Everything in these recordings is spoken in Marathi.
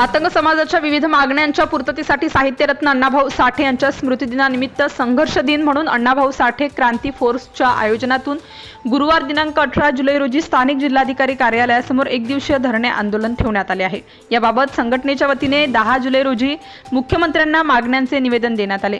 मातंग समाजाच्या विविध मागण्यांच्या पूर्ततेसाठी साहित्यरत्न अण्णाभाऊ साठे यांच्या स्मृतिदिनानिमित्त संघर्ष दिन म्हणून अण्णाभाऊ साठे क्रांती फोर्सच्या आयोजनातून गुरुवार दिनांक अठरा जुलै रोजी स्थानिक जिल्हाधिकारी कार्यालयासमोर एक दिवसीय धरणे आंदोलन ठेवण्यात आले आहे. याबाबत संघटनेच्या वतीने दहा जुलै रोजी मुख्यमंत्र्यांना मागण्यांचे निवेदन देण्यात आले.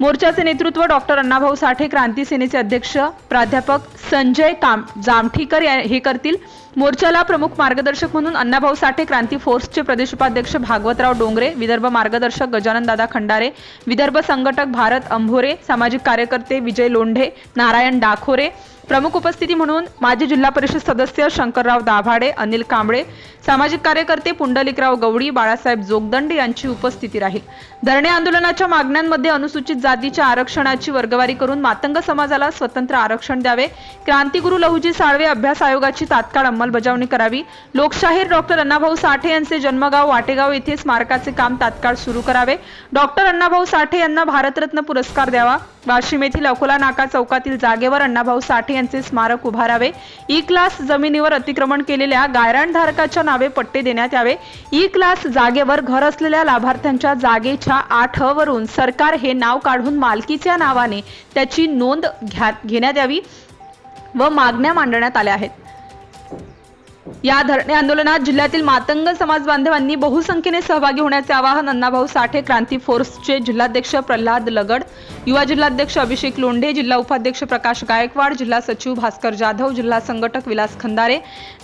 मोर्चाचे नेतृत्व डॉक्टर अण्णाभाऊ साठे क्रांती सेनेचे अध्यक्ष प्राध्यापक संजय काम जामठीकर या- हे करतील. मोर्चाला प्रमुख मार्गदर्शक म्हणून अण्णाभाऊ साठे क्रांती फोर्सचे प्रदेश उपाध्यक्ष भागवतराव डोंगरे विदर्भ मार्गदर्शक गजानन दादा खंडारे विदर्भ संघटक भारत अंभोरे सामाजिक कार्यकर्ते विजय लोंढे नारायण डाखोरे प्रमुख उपस्थिती म्हणून माजी जिल्हा परिषद सदस्य शंकरराव दाभाडे अनिल कांबळे सामाजिक कार्यकर्ते पुंडलिकराव गवडी बाळासाहेब जोगदंड यांची उपस्थिती राहील. धरणे आंदोलनाच्या मागण्यांमध्ये अनुसूचित जातीच्या आरक्षणाची वर्गवारी करून मातंग समाजाला स्वतंत्र आरक्षण द्यावे. क्रांतीगुरु लहुजी साळवे अभ्यास आयोगाची तात्काळ अंमलबजावणी करावी. लोकशाहीर डॉक्टर अण्णाभाऊ साठे यांचे जन्मगाव वाटेगाव येथे स्मारकाचे काम तात्काळ सुरू करावे. डॉक्टर अण्णाभाऊ साठे यांना भारतरत्न पुरस्कार द्यावा. वाशिम येथील अकोला नाका चौकातील जागेवर अण्णाभाऊ साठे यांचे स्मारक उभारावे. ई क्लास जमिनीवर अतिक्रमण केलेल्या गायरानधारकाच्या नावे पट्टे देण्यात यावे. ई क्लास जागेवर घर असलेल्या लाभार्थ्यांच्या जागेच्या आठ वरून सरकार हे नाव काढून मालकीच्या नावाने त्याची नोंद घेण्यात यावी व मागण्या मांडण्यात आल्या आहेत. या धरणे आंदोलनात जिल्ह्यातील मातंग समाज बांधवांनी बहुसंख्येने सहभागी होण्याचे आवाहन अण्णाभाऊ साठे क्रांती फोर्सचे जिल्हाध्यक्ष प्रल्हाद लगड युवा जिल्हाध्यक्ष अभिषेक लोंढे जिल्हा उपाध्यक्ष प्रकाश गायकवाड जिल्हा सचिव भास्कर जाधव जिल्हा संघटक विलास खंदारे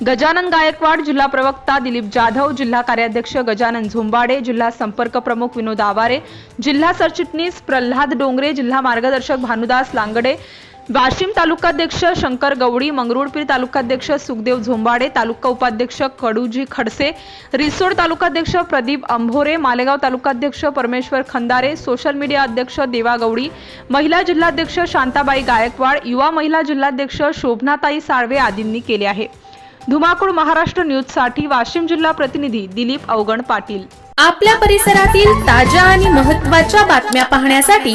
गजानन गायकवाड जिल्हा प्रवक्ता दिलीप जाधव जिल्हा कार्याध्यक्ष गजानन झोंबाडे जिल्हा संपर्क प्रमुख विनोद आवारे जिल्हा सरचिटणीस प्रल्हाद डोंगरे जिल्हा मार्गदर्शक भानुदास लांगडे वाशिम तालुकाध्यक्ष शंकर गवडी मंगरुळपीर तालुकाध्यक्ष सुखदेव झोंबाडे तालुका उपाध्यक्ष कडूजी खडसे रिसोड तालुकाध्यक्ष प्रदीप अंभोरे मालेगाव तालुकाध्यक्ष परमेश्वर खंदारे सोशल मीडिया अध्यक्ष देवा गवडी महिला जिल्हाध्यक्ष शांताबाई गायकवाड युवा महिला जिल्हाध्यक्ष शोभनाताई साळवे आदींनी केले आहे. धुमाकूळ महाराष्ट्र न्यूजसाठी वाशिम जिल्हा प्रतिनिधी दिलीप अवगण पाटील. आपल्या परिसरातील ताज्या आणि महत्त्वाच्या बातम्या पाहण्यासाठी